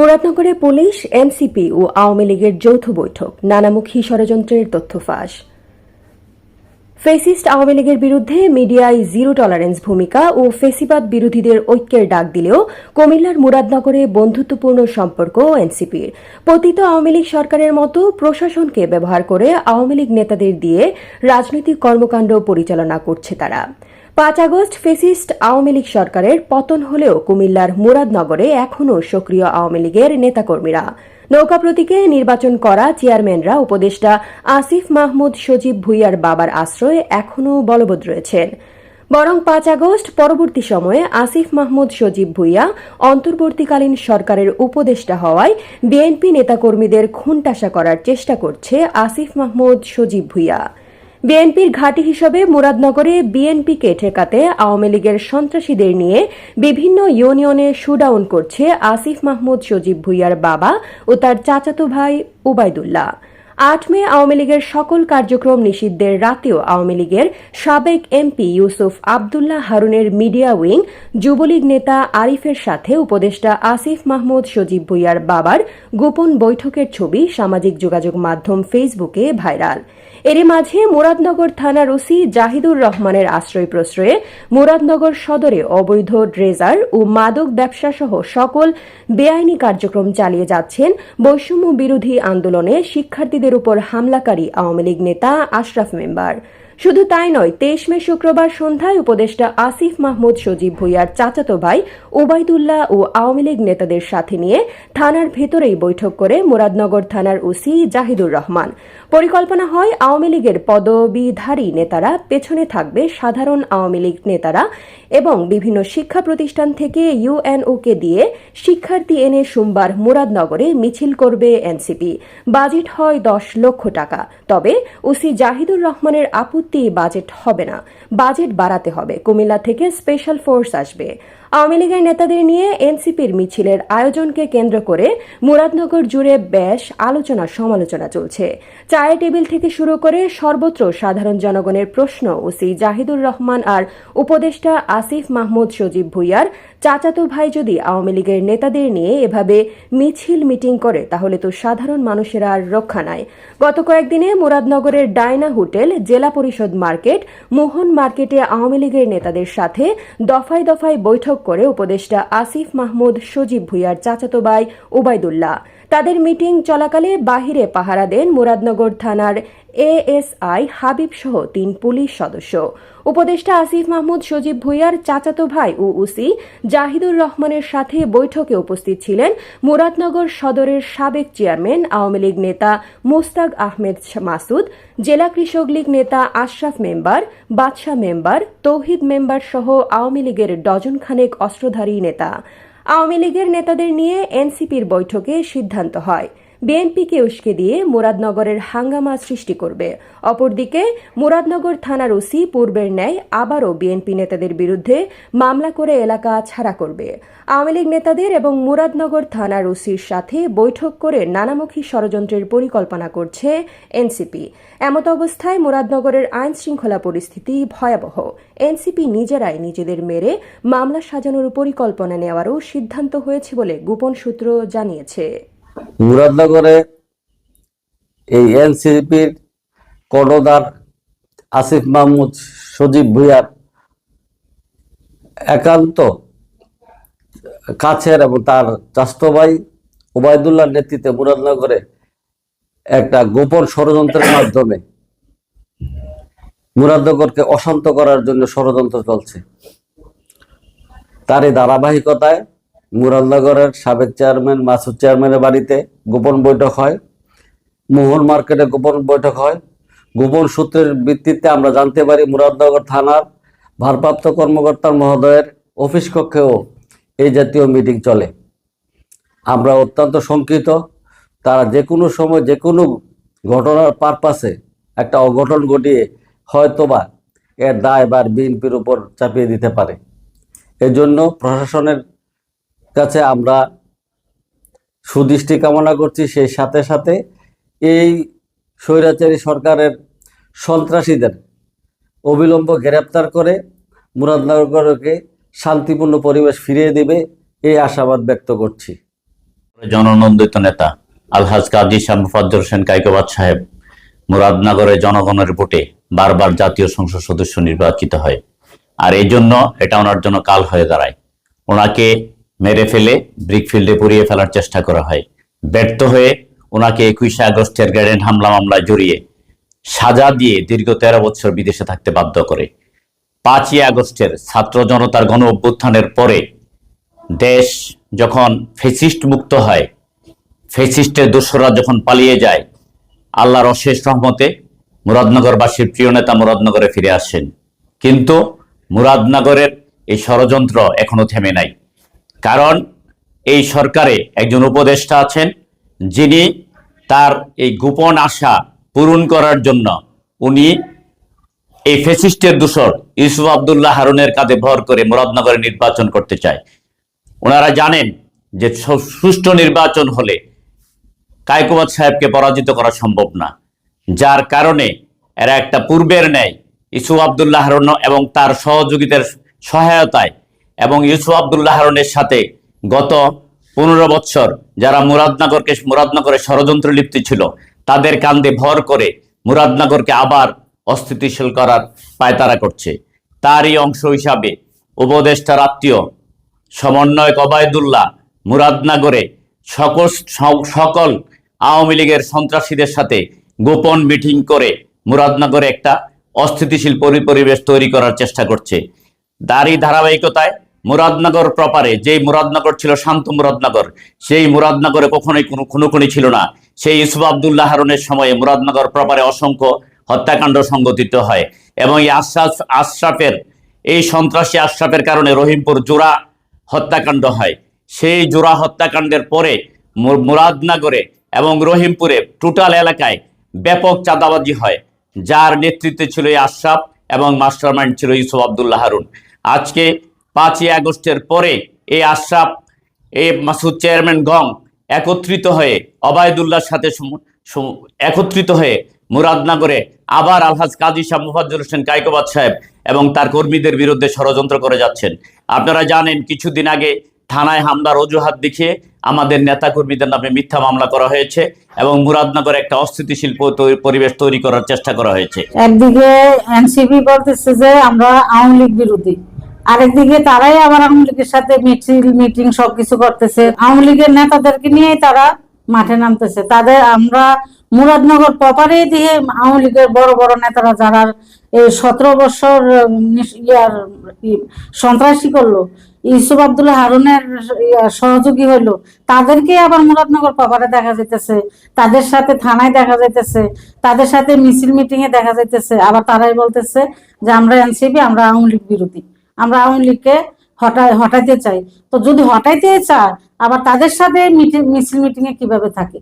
মুরাদনগরে police, NCP ও আওয়ামী লীগের যৌথ বৈঠক। নানামুখী ষড়যন্ত্রের তথ্য ফাঁস। ফেসিস্ট আওয়ামী লীগের বিরুদ্ধে মিডিয়ায় জিরো টলারেন্স ভূমিকা ও ফেসিবাদ বিরোধীদের ঐক্যের ডাক দিলেও কুমিল্লার মুরাদনগরে বন্ধুত্বপূর্ণ সম্পর্ক এনসিপির। পতিত আওয়ামী লীগ সরকারের মতো প্রশাসনকে ব্যবহার করে আওয়ামী লীগ নেতাদের দিয়ে রাজনৈতিক কর্মকাণ্ড পরিচালনা করছে তারা। পাঁচ আগস্ট ফেসিস্ট আওয়ামী লীগ সরকারের পতন হলেও কুমিল্লার মুরাদনগরে এখনও সক্রিয় আওয়ামী লীগের নেতাকর্মীরা। নৌকা প্রতীকে নির্বাচন করা চেয়ারম্যানরা, উপদেষ্টা আসিফ মাহমুদ, সজীব ভুইয়ার বাবার আশ্রয়ে এখনও বলবৎ রয়েছেন। বরং পাঁচ আগস্ট পরবর্তী সময়ে আসিফ মাহমুদ, সজীব ভুইয়া অন্তর্বর্তীকালীন সরকারের উপদেষ্টা হওয়ায় বিএনপি নেতাকর্মীদের খুনটাসা করার চেষ্টা করছে আসিফ মাহমুদ, সজীব ভুইয়া। বিএনপির ঘাঁটি হিসেবে মুরাদনগরে বিএনপিকে ঠেকাতে আওয়ামী লীগের সন্ত্রাসীদের নিয়ে বিভিন্ন ইউনিয়নে শুডাউন করছে আসিফ মাহমুদ সজীব ভুইয়ার বাবা ও তার চাচাতো ভাই উবাইদুল্লাহ আট মে আওয়ামী লীগের সকল কার্যক্রম নিষিদ্ধের রাতেও আওয়ামী লীগের সাবেক এমপি ইউসুফ আবদুল্লাহ হারুনের মিডিয়া উইং যুবলীগ নেতা আরিফের সাথে উপদেষ্টা আসিফ মাহমুদ, সজীব ভুইয়ার বাবার গোপন বৈঠকের ছবি সামাজিক যোগাযোগ মাধ্যম ফেসবুকে ভাইরাল। এরই মাঝে মুরাদনগর থানার ওসি জাহিদুর রহমানের আশ্রয় প্রশ্রয়ে মুরাদনগর সদরে অবৈধ ড্রেজার ও মাদক ব্যবসা সহ সকল বেআইনি কার্যক্রম চালিয়ে যাচ্ছেন বৈষম্য বিরোধী আন্দোলনে শিক্ষার্থীদের উপর হামলাকারী আওয়ামী লীগ নেতা আশরাফ মেম্বার। শুধু তাই নয় তেইশ মে শুক্রবার সন্ধ্যায় উপদেষ্টা আসিফ মাহমুদ সজীব ভুইয়ার চাচাতো ভাই ওবায়দুল্লাহ ও আওয়ামী লীগ নেতাদের সাথে নিয়ে থানার ভেতরেই বৈঠক করে মুরাদনগর থানার ওসি জাহিদুর রহমান। পরিকল্পনা হয় আওয়ামী লীগের পদবিধারী নেতারা পেছনে থাকবে সাধারণ আওয়ামী লীগ নেতারা এবং বিভিন্ন শিক্ষা প্রতিষ্ঠান থেকে ইউএনওকে দিয়ে শিক্ষার্থী এনে সোমবার মুরাদনগরে মিছিল করবে এনসিপি। বাজেট হয় দশ লক্ষ টাকা। তবে ওসি জাহিদুর রহমানের আপত্তি বাজেট হবে না। বাজেট বাড়াতে হবে। কুমিল্লা থেকে স্পেশাল ফোর্স আসবে। আওয়ামী লীগের নেতাদের নিয়ে এনসিপির মিছিলের আয়োজনকে কেন্দ্র করে মুরাদনগর জুড়ে বেশ আলোচনা সমালোচনা চলছে। চায়ের টেবিল থেকে শুরু করে সর্বত্র সাধারণ জনগণের প্রশ্ন ওসি জাহিদুর রহমান আর উপদেষ্টা আসিফ মাহমুদ সজীব ভুইয়ার চাচাতো ভাই যদি আওয়ামী লীগের নেতাদের নিয়ে এভাবে মিছিল মিটিং করে, তাহলে তো সাধারণ মানুষের আর রক্ষা নাই। গত কয়েকদিনে মুরাদনগরের ডায়না হোটেল, জেলা পরিষদ মার্কেট, মোহন মার্কেটে আওয়ামী লীগের নেতাদের সাথে দফায় দফায় বৈঠক করে উপদেষ্টা আসিফ মাহমুদ সজীব ভুইয়ার চাচাতো ভাই ওবায়দুল্লাহ। তাদের মিটিং চলাকালে বাহিরে পাহারা দেন মুরাদনগর থানার এএসআই হাবিব সহ তিন পুলিশ সদস্য। উপদেষ্টা আসিফ মাহমুদ, সজীব ভুইয়ার চাচাতো ভাই ও উসি জাহিদুর রহমানের সাথে বৈঠকে উপস্থিত ছিলেন মুরাদনগর সদরের সাবেক চেয়ারম্যান, আওয়ামী লীগ নেতা মোস্তাক আহমেদ মাসুদ, জেলা কৃষক লীগ নেতা Ashraf member, Badshah member, Tauhid member সহ আওয়ামী লীগের ডজন খানেক অস্ত্রধারী নেতা। আওয়ামী লীগের নেতাদের নিয়ে এনসিপির বৈঠকে সিদ্ধান্ত হয়। বিএনপিকে উস্কে দিয়ে মুরাদনগরের হাঙ্গামা সৃষ্টি করবে। অপরদিকে মুরাদনগর থানার ওসি পূর্বের ন্যায় আবারও বিএনপি নেতাদের বিরুদ্ধে মামলা করে এলাকা ছাড়া করবে। আওয়ামী লীগ নেতাদের এবং মুরাদনগর থানার ওসির সাথে বৈঠক করে নানামুখী ষড়যন্ত্রের পরিকল্পনা করছে এনসিপি। এমত অবস্থায় মুরাদনগরের আইন শৃঙ্খলা পরিস্থিতি ভয়াবহ। এনসিপি নিজেরাই নিজেদের মেরে মামলা সাজানোর পরিকল্পনা নেওয়ারও সিদ্ধান্ত হয়েছে বলে গোপন সূত্র জানিয়েছে। মুরাদনগরে এই এনসিপির কর্ণধার আসিফ মাহমুদ সজীব ভুইয়ার একান্ত কাছের এবং তার চাস্ত ভাই ওবায়দুল্লাহর নেতৃত্বে মুরাদনগরে একটা গোপন ষড়যন্ত্রের মাধ্যমে মুরাদনগরকে অশান্ত করার জন্য ষড়যন্ত্র চলছে। তারই ধারাবাহিকতায় মুরাদনগরের সাবেক চেয়ারম্যান, মাসুদ চেয়ারম্যানের বাড়িতে গোপন বৈঠক হয়। মোহন মার্কেটে গোপন বৈঠক হয়। গোপন সূত্রের ভিত্তিতে আমরা জানতে পারি মুরাদনগর থানার ভারপ্রাপ্ত কর্মকর্তা মহোদয়ের অফিস কক্ষেও এই জাতীয় মিটিং চলে। আমরা অত্যন্ত শঙ্কিত। তারা যে কোনো সময় যে কোনো ঘটনার পারপাসে একটা অঘটন ঘটিয়ে হয়তোবা এর দায় বা বিএনপির উপর চাপিয়ে দিতে পারে। এজন্য প্রশাসনের কাছে আমরা সুদৃষ্টি কামনা করছি, সেই সাথে সাথে এই স্বৈরাচারী সরকারের সন্ত্রাসীদের অবিলম্ব গ্রেপ্তার করে মুরাদনগরকে শান্তিপূর্ণ পরিবেশ ফিরিয়ে দেবে, এই আশাবাদ ব্যক্ত করছি। জননন্দিত নেতা আলহাজ কাজী শামফাজ্জল হোসেন কাইকবাদ সাহেব মুরাদনগরের জনগণের ভোটে বারবার জাতীয় সংসদ সদস্য নির্বাচিত হয়। আর এই জন্য এটা ওনার জন্য কাল হয়ে দাঁড়ায়। ওনাকে মেরে ফেলে ব্রিকফিল্ডে পুড়িয়ে ফেলার চেষ্টা করা হয়। ব্যর্থ হয়ে ওনাকে একুশে আগস্টের গ্রেনেড হামলা মামলায় জড়িয়ে সাজা দিয়ে দীর্ঘ তেরো বছর বিদেশে থাকতে বাধ্য করে। পাঁচই আগস্টের ছাত্র জনতার গণ অভ্যুত্থানের পরে দেশ যখন ফেসিস্ট মুক্ত হয়, ফেসিস্টের দোসররা যখন পালিয়ে যায়, আল্লাহর অশেষ রহমতে মুরাদনগরবাসীর প্রিয় নেতা মুরাদনগরে ফিরে আসেন। কিন্তু মুরাদনগরের এই ষড়যন্ত্র এখনও থেমে নাই। কারণ এই সরকারে একজন উপদেষ্টা আছেন যিনি তার এই গোপন আশা পূরণ করার জন্য উনি এই ফেসিস্টের দূষর ইউসুফ আবদুল্লাহ হারুনের কাঁধে ভর করে মুরাদনগরে নির্বাচন করতে চায়। ওনারা জানেন যে সুষ্ঠু নির্বাচন হলে কায়কোবাদ সাহেবকে পরাজিত করা সম্ভব না। যার কারণে এরা একটা পূর্বের ন্যায় ইসুফ আবদুল্লাহ হারুন এবং তার সহযোগিতার সহায়তায় এবং ইউসুফ আবদুল্লাহ হারুনের সাথে গত পনেরো বছর যারা মুরাদনগরকে, মুরাদনগরে ষড়যন্ত্র লিপ্ত ছিল, তাদের কান্দে ভর করে মুরাদনগরকে আবার অস্থিতিশীল করার পায়তারা করছে। তারই অংশ হিসাবে উপদেষ্টার আত্মীয় সমন্বয়ক অবায়দুল্লাহ মুরাদনগরে সকল সকল আওয়ামী লীগের সন্ত্রাসীদের সাথে গোপন মিটিং করে মুরাদনগরে একটা অস্থিতিশীল পরি- পরিবেশ তৈরি করার চেষ্টা করছে। তারই ধারাবাহিকতায় মুরাদনগর প্রপারে যেই মুরাদনগর ছিল শান্ত মুরাদনগর, সেই মুরাদনগরে কখনোই কোনো খুনোখুনি ছিল না। সেই ইসুফ আবদুল্লাহ হারুনের সময়ে মুরাদনগর প্রপারে অসংখ্য হত্যাকাণ্ড সংগঠিত হয় এবং এই আশরাফ, আশরাফের, এই সন্ত্রাসী আশরাফের কারণে রহিমপুর জোড়া হত্যাকাণ্ড হয়। সেই জোড়া হত্যাকাণ্ডের পরে মুরাদনগরে এবং রহিমপুরে টোটাল এলাকায় ব্যাপক চাঁদাবাজি হয়। যার নেতৃত্বে ছিল এই আশরাফ এবং মাস্টারমাইন্ড ছিল ইউসুফ আবদুল্লাহ হারুন। আজকে পাঁচই আগস্টের পরে এই আশরাফ এই মাসুদ চেয়ারম্যান গং একত্রিত হয়ে অবায়দুল্লাহর সাথে একত্রিত হয়ে মুরাদনগরে আবার আলহাজ কাজী শাহ মুফাজ্জল হোসেন কাইকোবাদ সাহেব এবং তার কর্মীদের বিরুদ্ধে ষড়যন্ত্র করে যাচ্ছেন। আপনারা জানেন, কিছুদিন আগে থানায় হামলার অজুহাত দেখিয়ে আমাদের নেতা কর্মীদের নামে মিথ্যা মামলা করা হয়েছে এবং মুরাদনগরে একটা অস্থিতিশীল পরিবেশ তৈরি করার চেষ্টা করা হয়েছে। একদিকে এনসিপি বলতেছে যে আমরা আওয়ামী লীগ বিরোধী। আরেকদিকে তারাই আবার আওয়ামী লীগের সাথে মিছিল, মিটিং সবকিছু করতেছে। আওয়ামী লীগের নেতাদেরকে নিয়েই তারা মাঠে নামতেছে। তাদের আমরা মুরাদনগর প্রপারেই দিয়ে আওয়ামী লীগের বড় বড় নেতারা যারা এই সতেরো বছর ইয়ার সন্ত্রাসী করল, ইউসুফ আবদুল্লাহ হারুনের সহযোগী হইল তাদেরকে আবার মুরাদনগর প্রপারে দেখা যাইতেছে। তাদের সাথে থানায় দেখা যাইতেছে, তাদের সাথে মিছিল মিটিং এ দেখা যাইতেছে। আবার তারাই বলতেছে যে, আমরা এনসিপি, আমরা আওয়ামী লীগ বিরোধী। আমরা আওয়ামী লীগকে হটাই হটাইতে চাই। তো যদি হটাইতে চায়, আবার তাদের সাথে মিছিল মিটিংয়ে কীভাবে থাকে?